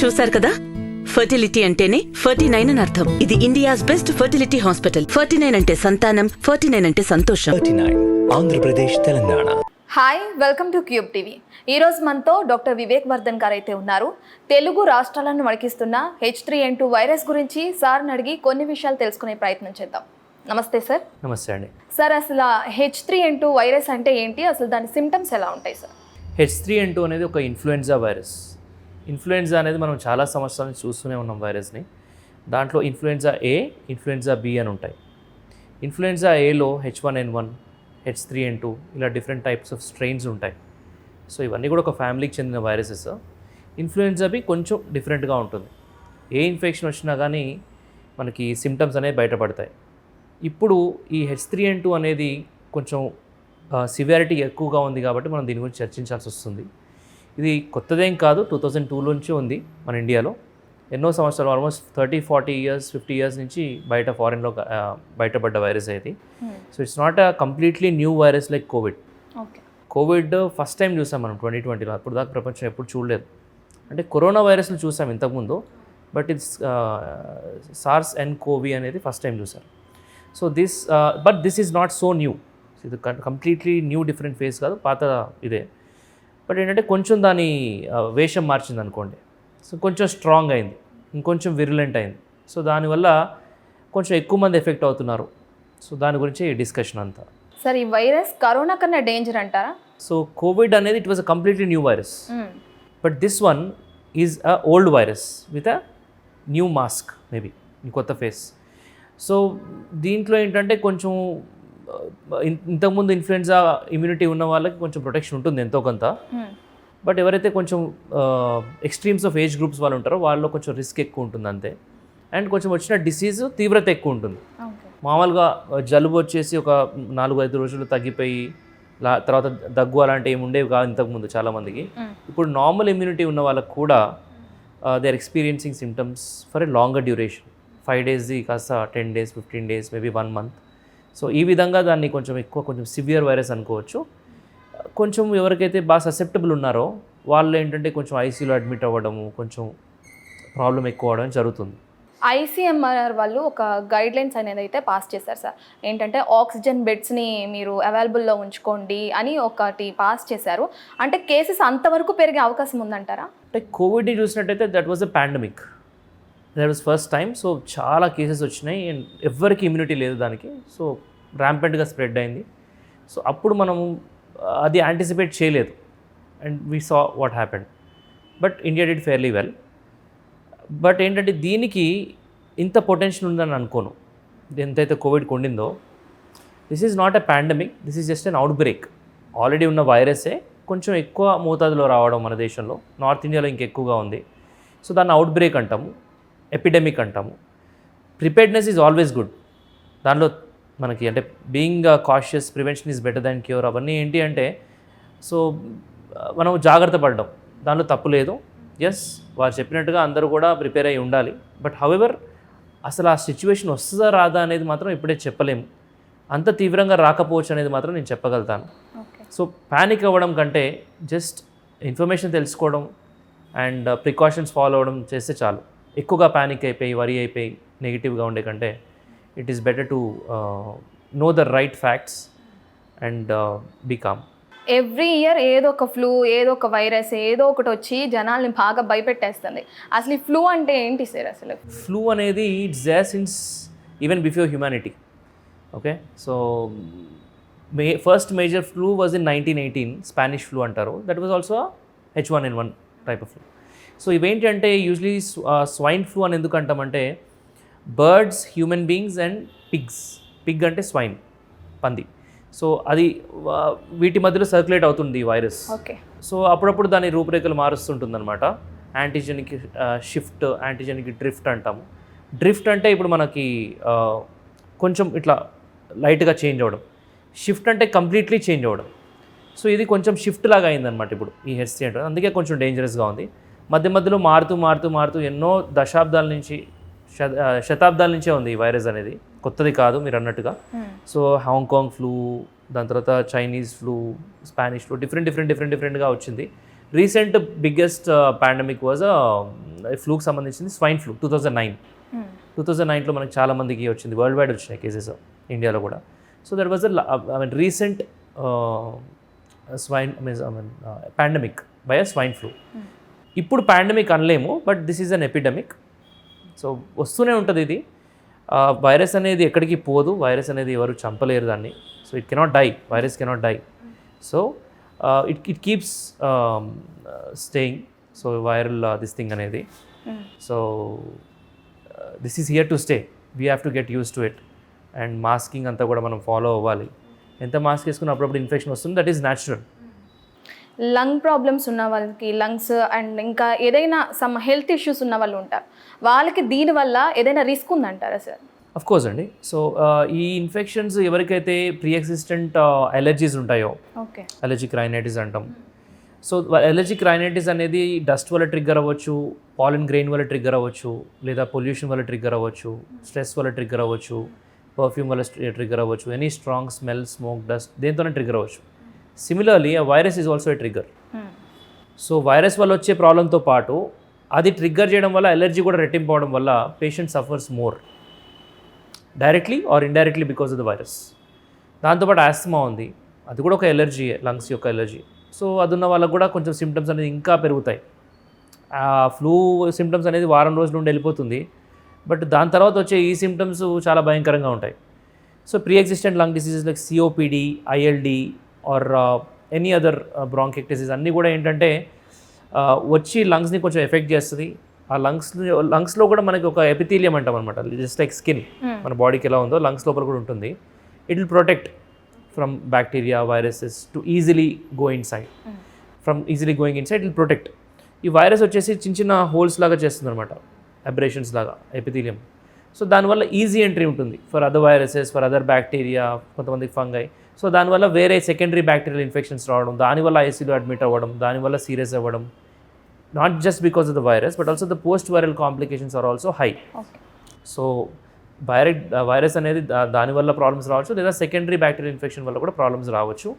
చూశారు కదా? ఫర్టిలిటీ అంటేనే ఫర్టీ నైన్ అని అర్థం. ఇది India's best fertility hospital. Forty nine అంటే సంతానం ఫర్టీ నైన్ అంటే సంతోషం. Andhra Pradesh Telangana. Hi welcome to Cube TV ఈరోజు మనతో డాక్టర్ వివేక్ వర్ధన్ గారు అయితే ఉన్నారు. తెలుగు రాష్ట్రాలను వణికిస్తున్న H three N two virus గురించి సార్ని అడిగి కొన్ని విషయాలు తెలుసుకునే ప్రయత్నం చేద్దాం. నమస్తే సార్. నమస్తే అండి. సార్ అసలు H three N two virus అంటే ఏంటి? అసలు దాని సిమ్టమ్స్ ఎలా ఉంటాయి sir? H three N two అనేది ఒక ఇన్ఫ్లుయెన్జా వైరస్ ఇన్ఫ్లుయెన్జా అనేది మనం చాలా సంవత్సరాల నుంచి చూస్తూనే ఉన్నాం వైరస్ని. దాంట్లో ఇన్ఫ్లుయెన్జా ఏ ఇన్ఫ్లుయెన్జా బి అని ఉంటాయి. ఇన్ఫ్లుయెన్జా ఏలో H one N one H three N two ఇలా డిఫరెంట్ టైప్స్ ఆఫ్ స్ట్రెయిన్స్ ఉంటాయి. సో ఇవన్నీ కూడా ఒక ఫ్యామిలీకి చెందిన వైరసెస్. ఇన్ఫ్లుయెన్జా బి కొంచెం డిఫరెంట్గా ఉంటుంది. ఏ ఇన్ఫెక్షన్ వచ్చినా కానీ మనకి సిమ్టమ్స్ అనేవి బయటపడతాయి. ఇప్పుడు ఈ హెచ్ త్రీ ఎన్ టూ అనేది కొంచెం సివియారిటీ ఎక్కువగా ఉంది కాబట్టి మనం దీని గురించి చర్చించాల్సి వస్తుంది. ఇది కొత్తదేం కాదు. టూ థౌజండ్ టూ నుంచి ఉంది మన ఇండియాలో. ఎన్నో సంవత్సరాలు almost thirty forty years fifty years నుంచి బయట ఫారిన్లో బయటపడ్డ వైరస్ ఇది so it's not a completely new virus like Covid. Covid first time చూసాం మనం ట్వంటీ ట్వంటీలో. అప్పుడు దాకా ప్రపంచం ఎప్పుడు చూడలేదు. అంటే కరోనా వైరస్లు చూసాం ఇంతకుముందు. But it's SARS and Covid అనేది ఫస్ట్ టైం చూసారు so this but this is not so new. ఇది కంప్లీట్లీ న్యూ డిఫరెంట్ ఫేస్ కాదు. పాత ఇదే. బట్ ఏంటంటే కొంచెం దాని వేషం మార్చింది అనుకోండి. సో కొంచెం స్ట్రాంగ్ అయింది. ఇంకొంచెం విరులెంట్ అయింది. సో దానివల్ల కొంచెం ఎక్కువ మంది ఎఫెక్ట్ అవుతున్నారు. సో దాని గురించి డిస్కషన్ అంతా. సార్ ఈ వైరస్ కరోనా కన్నా డేంజర్ అంటారా? సో కోవిడ్ అనేది it was a completely new virus. But this one is a old virus with a new mask maybe కొత్త ఫేస్ సో దీంట్లో ఏంటంటే కొంచెం ఇంతకుముందు ఇన్ఫ్లుయెన్జా ఇమ్యూనిటీ ఉన్న వాళ్ళకి కొంచెం ప్రొటెక్షన్ ఉంటుంది ఎంతో కొంత. బట్ ఎవరైతే కొంచెం ఎక్స్ట్రీమ్స్ ఆఫ్ ఏజ్ గ్రూప్స్ వాళ్ళు ఉంటారో వాళ్ళలో కొంచెం రిస్క్ ఎక్కువ ఉంటుంది అంతే. అండ్ కొంచెం వచ్చిన డిసీజ్ తీవ్రత ఎక్కువ ఉంటుంది. మామూలుగా జలుబు వచ్చేసి ఒక నాలుగు ఐదు రోజులు తగ్గిపోయి తర్వాత దగ్గు అలాంటివి ఏమి ఉండేవి కాదు ఇంతకుముందు చాలామందికి మ్మ్. ఇప్పుడు నార్మల్ ఇమ్యూనిటీ ఉన్న వాళ్ళకు కూడా they are experiencing symptoms for a longer duration five డేస్ది కాస్త ten days fifteen days maybe one month so ఈ విధంగా దాన్ని కొంచెం ఎక్కువ కొంచెం సివియర్ వైరస్ అనుకోవచ్చు. కొంచెం ఎవరికైతే బాగా ససెప్టబుల్ ఉన్నారో వాళ్ళు ఏంటంటే కొంచెం ఐసీలో అడ్మిట్ అవ్వడము కొంచెం ప్రాబ్లం ఎక్కువ అవడం జరుగుతుంది. ఐసీఎంఆర్ వాళ్ళు ఒక గైడ్ లైన్స్ అనేది అయితే పాస్ చేశారు సార్. ఏంటంటే ఆక్సిజన్ బెడ్స్ని మీరు అవైలబుల్లో ఉంచుకోండి అని ఒకటి పాస్ చేశారు. అంటే కేసెస్ అంతవరకు పెరిగే అవకాశం ఉందంటారా? అంటే కోవిడ్ని చూసినట్టయితే that was a pandemic that was first time so చాలా కేసెస్ వచ్చినాయి. అండ్ ఎవ్వరికి ఇమ్యూనిటీ లేదు దానికి. సో ర్యాంపెంట్గా స్ప్రెడ్ అయింది. సో అప్పుడు మనము uh, అది యాంటిసిపేట్ చేయలేదు. And we saw what happened but India did fairly well but ఏంటంటే దీనికి ఇంత పొటెన్షియల్ ఉందని అనుకోను. ఎంతైతే Covid కొండిందో this is not a pandemic this is just an outbreak already ఉన్న వైరసే కొంచెం ఎక్కువ మోతాదులో రావడం మన దేశంలో. నార్త్ ఇండియాలో ఇంకెక్కువగా ఉంది. సో దాన్ని అవుట్ బ్రేక్ అంటాము. ఎపిడమిక్ అంటాము. ప్రిపేర్డ్నెస్ ఈజ్ ఆల్వేస్ గుడ్ దానిలో మనకి అంటే being cautious prevention is better than cure అవన్నీ ఏంటి అంటే సో మనం జాగ్రత్త పడడం. దానిలో తప్పు లేదు. ఎస్ వారు చెప్పినట్టుగా అందరూ కూడా ప్రిపేర్ అయి ఉండాలి. బట్ హవెవర్ అసలు ఆ సిచ్యువేషన్ వస్తుందా రాదా అనేది మాత్రం ఇప్పుడే చెప్పలేము. అంత తీవ్రంగా రాకపోవచ్చు అనేది మాత్రం నేను చెప్పగలుగుతాను. సో ప్యానిక్ అవ్వడం కంటే జస్ట్ ఇన్ఫర్మేషన్ తెలుసుకోవడం అండ్ ప్రికాషన్స్ ఫాలో అవ్వడం చేస్తే చాలు. ఎక్కువగా ప్యానిక్ అయిపోయి వరి అయిపోయి నెగిటివ్గా ఉండే కంటే it is better to know the right facts and be calm every year ఏదో ఒక ఫ్లూ ఏదో ఒక వైరస్ ఏదో ఒకటి వచ్చి జనాల్ని బాగా భయపెట్టేస్తుంది. అసలు ఈ ఫ్లూ అంటే ఏంటి సార్ అసలు? ఫ్లూ అనేది it's they since even before humanity okay so may first major flu was in nineteen eighteen Spanish flu అంటారు. That was also H one N one type of flu so ఇవేంటి అంటే usually swine flu అని ఎందుకు అంటామంటే birds human beings and pigs pig అంటే swine పంది. So అది వీటి మధ్యలో సర్క్యులేట్ అవుతుంది ఈ వైరస్ ఓకే. సో అప్పుడప్పుడు దాని రూపురేఖలు మారుస్తుంటుందన్నమాట. యాంటీజెన్కి షిఫ్ట్ యాంటీజెన్కి డ్రిఫ్ట్ అంటాము. డ్రిఫ్ట్ అంటే ఇప్పుడు మనకి కొంచెం ఇట్లా లైట్గా చేంజ్ అవ్వడం. షిఫ్ట్ అంటే కంప్లీట్లీ చేంజ్ అవ్వడం. సో ఇది కొంచెం షిఫ్ట్ లాగా అయిందనమాట ఇప్పుడు ఈ హెచ్సి అంటే అందుకే కొంచెం డేంజరస్గా ఉంది. మధ్య మధ్యలో మారుతూ మారుతూ మారుతూ ఎన్నో దశాబ్దాల నుంచి శతాబ్దాల నుంచే ఉంది ఈ వైరస్ అనేది. కొత్తది కాదు మీరు అన్నట్టుగా. సో హాంకాంగ్ ఫ్లూ దాని తర్వాత Chinese flu Spanish flu different different different డిఫరెంట్గా వచ్చింది. రీసెంట్ బిగ్గెస్ట్ పాండమిక్ వాజ్ ఫ్లూకి సంబంధించింది swine flu two thousand nine. Two thousand నైన్లో మనకి చాలా మందికి వచ్చింది వరల్డ్ వైడ్ వచ్చినాయి కేసెస్ ఇండియాలో కూడా. So there was I mean recent swine means I mean pandemic by a swine flu. ఇప్పుడు పాండమిక్ అనలేము but this is an epidemic so వస్తూనే ఉంటుంది ఇది. వైరస్ అనేది ఎక్కడికి పోదు వైరస్ అనేది ఎవరు చంపలేరు దాన్ని. So it cannot die virus cannot die so it it keeps staying so viral this thing అనేది. So this is here to stay we have to get use to it and masking అంతా కూడా మనం follow అవ్వాలి. ఎంత mask వేసుకుని అప్పుడప్పుడు infection వస్తుంది that is natural lung problems ఉన్న వాళ్ళకి లంగ్స్ అండ్ ఇంకా ఏదైనా సమ్ హెల్త్ ఇష్యూస్ ఉన్న వాళ్ళు ఉంటారు. వాళ్ళకి దీనివల్ల ఏదైనా రిస్క్ ఉందంటారా సార్? అఫ్ కోర్స్ అండి. సో ఈ ఇన్ఫెక్షన్స్ ఎవరికైతే ప్రీ ఎగ్జిస్టెంట్ అలర్జీస్ ఉంటాయో ఓకే. అలర్జిక్ రైనైటిస్ అంటాం. సో అలర్జిక్ రైనైటిస్ అనేది డస్ట్ వల్ల ట్రిగ్గర్ అవ్వచ్చు పాలిన్ గ్రెయిన్ వల్ల ట్రిగ్గర్ అవ్వచ్చు లేదా పొల్యూషన్ వల్ల ట్రిగ్గర్ అవ్వచ్చు స్ట్రెస్ వల్ల ట్రిగ్గర్ అవ్వచ్చు పర్ఫ్యూమ్ వల్ల ట్రిగ్గర్ అవ్వచ్చు any strong smell smoke dust దేంతోనే trigger అవ్వచ్చు. సిమిలర్లీ ఆ virus is also a trigger so virus వల్ల వచ్చే ప్రాబ్లంతో పాటు అది ట్రిగ్గర్ చేయడం వల్ల ఎలర్జీ కూడా రెట్టింపు అవడం వల్ల patient suffers more directly or indirectly because of the virus దాంతోపాటు ఆస్తమా ఉంది. అది కూడా ఒక ఎలర్జీ లంగ్స్ యొక్క ఎలర్జీ సో అది ఉన్న వాళ్ళకు కూడా కొంచెం సిమ్టమ్స్ అనేది ఇంకా పెరుగుతాయి. ఫ్లూ సిమ్టమ్స్ అనేది వారం రోజుల నుండి వెళ్ళిపోతుంది. బట్ దాని తర్వాత వచ్చే ఈ సిమ్టమ్స్ చాలా భయంకరంగా ఉంటాయి. So pre existent lung diseases like COPD ILD or any other bronchiectasis అన్నీ కూడా ఏంటంటే వచ్చి లంగ్స్ని కొంచెం ఎఫెక్ట్ చేస్తుంది. ఆ లంగ్స్ లంగ్స్లో కూడా మనకి ఒక ఎపిథీలియం అంటాం అనమాట జస్ట్ లైక్ స్కిన్. మన బాడీకి ఎలా ఉందో లంగ్స్ లోపల కూడా ఉంటుంది. It will protect from bacteria viruses to easily go inside from easily going inside it protect. ఈ వైరస్ వచ్చేసి చిన్న చిన్న హోల్స్ లాగా చేస్తుంది అనమాట అబ్రేషన్స్ లాగా ఎపిథీలియం సో దానివల్ల ఈజీ ఎంట్రీ ఉంటుంది. For other viruses for other bacteria కొంతమందికి ఫంగై సో దానివల్ల వేరే సెకండరీ బ్యాక్టీరియల్ ఇన్ఫెక్షన్స్ రావడం దానివల్ల ఐసీలో అడ్మిట్ అవ్వడం దానివల్ల సీరియస్ అవ్వడం not just because of the virus but also the post viral complications are also high so virus virus అనేది దానివల్ల ప్రాబ్లమ్స్ రావచ్చు లేదా సెకండరీ బ్యాక్టీరియల్ ఇన్ఫెక్షన్ వల్ల కూడా ప్రాబ్లమ్స్ రావచ్చు.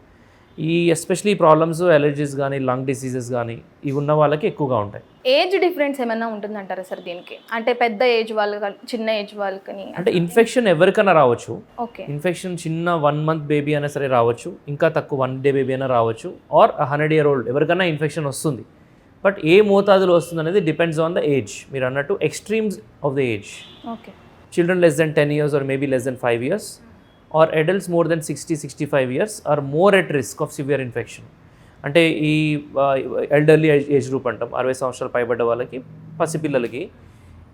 ఈ ఎస్పెషలీ ప్రాబ్లమ్స్ ఎలర్జీస్ కానీ లంగ్ డిసీజెస్ కానీ ఇవి ఉన్న వాళ్ళకి ఎక్కువగా ఉంటాయి. ఏజ్ డిఫరెన్స్ ఏమైనా ఉంటుందంటారా సార్ దీనికి? అంటే పెద్ద ఏజ్ వాళ్ళు కానీ, చిన్న ఏజ్ వాళ్ళకని అంటే ఇన్ఫెక్షన్ ఎవరికైనా రావచ్చు. ఓకే. ఇన్ఫెక్షన్ చిన్న వన్ మంత్ బేబీ అయినా సరే రావచ్చు. ఇంకా తక్కువ వన్ డే బేబీ అయినా రావచ్చు. ఆర్ హండ్రెడ్ ఇయర్ ఓల్డ్ ఎవరికైనా ఇన్ఫెక్షన్ వస్తుంది. బట్ ఏ మోతాదులో వస్తుంది అనేది డిపెండ్స్ ఆన్ ద ఏజ్ మీరు అన్నట్టు extremes of the age okay. Children less than 10 years or maybe less than 5 years or adults more than 60 65 years are more at risk of severe infection అంటే ఈ elderly age group అంటాం అరవై సంవత్సరాలు పైబడ్డ వాళ్ళకి పసిపిల్లలకి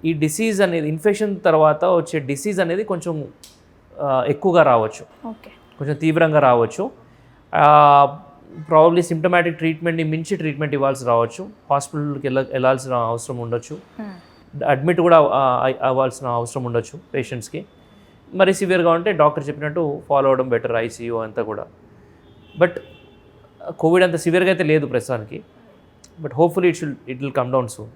ఈ disease అనేది ఇన్ఫెక్షన్ తర్వాత వచ్చే డిసీజ్ అనేది కొంచెం ఎక్కువగా రావచ్చు. కొంచెం తీవ్రంగా రావచ్చు. ప్రాబబ్లీ సిమ్టమాటిక్ ట్రీట్మెంట్ని మించి ట్రీట్మెంట్ ఇవ్వాల్సి రావచ్చు. హాస్పిటల్కి వెళ్ళ వెళ్ళాల్సిన అవసరం ఉండొచ్చు. అడ్మిట్ కూడా ఆ, అయ్- అవ్వాల్సిన అవసరం ఉండొచ్చు పేషెంట్స్కి మరి సివియర్గా ఉంటే డాక్టర్ చెప్పినట్టు ఫాలో అవడం బెటర్ ఐసీయూ అంతా కూడా. బట్ కోవిడ్ uh, అంత సివియర్గా అయితే లేదు ప్రస్తుతానికి. But hopefully it should it will come down soon